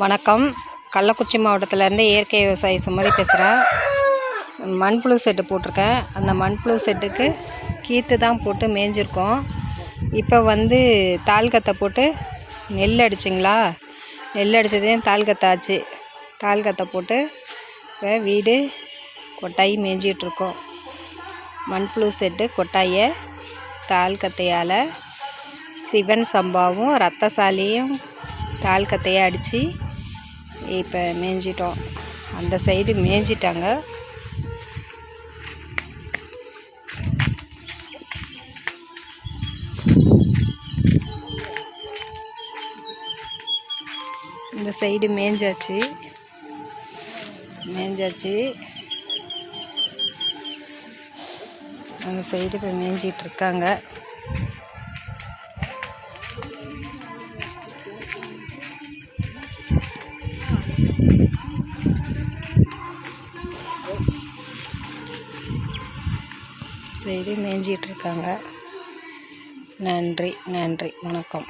வணக்கம். கள்ளக்குறிச்சி மாவட்டத்திலேருந்து இயற்கை விவசாயி சுமதி பேசுகிறேன் மண்புழு செட்டு போட்டிருக்கேன். அந்த மண்புழு செட்டுக்கு கீற்று தான் போட்டு மேய்ஞ்சிருக்கோம் இப்போ வந்து தாள்கத்தை போட்டு நெல் அடிச்சிங்களா? நெல் அடித்ததையும் தாள் ஆச்சு தாள்கத்தை போட்டு இப்போ வீடு கொட்டாயி மேய்ஞ்சிட்ருக்கோம் மண்புழு செட்டு கொட்டாயை தாள்கத்தையால் சிவன் சம்பாவும் ரத்தசாலியும் தாள்கத்தையை அடித்து இப்போ மேய்ஞ்சிட்டோம். அந்த சைடு மேய்ஞ்சிட்டாங்க. இந்த சைடு மேய்ஞ்சாச்சு. மேய்ஞ்சாச்சு. அந்த சைடு இப்போ மேய்ஞ்சிட்டு சைடு மேய்ஞ்சிட்டு இருக்காங்க நன்றி நன்றி. வணக்கம்.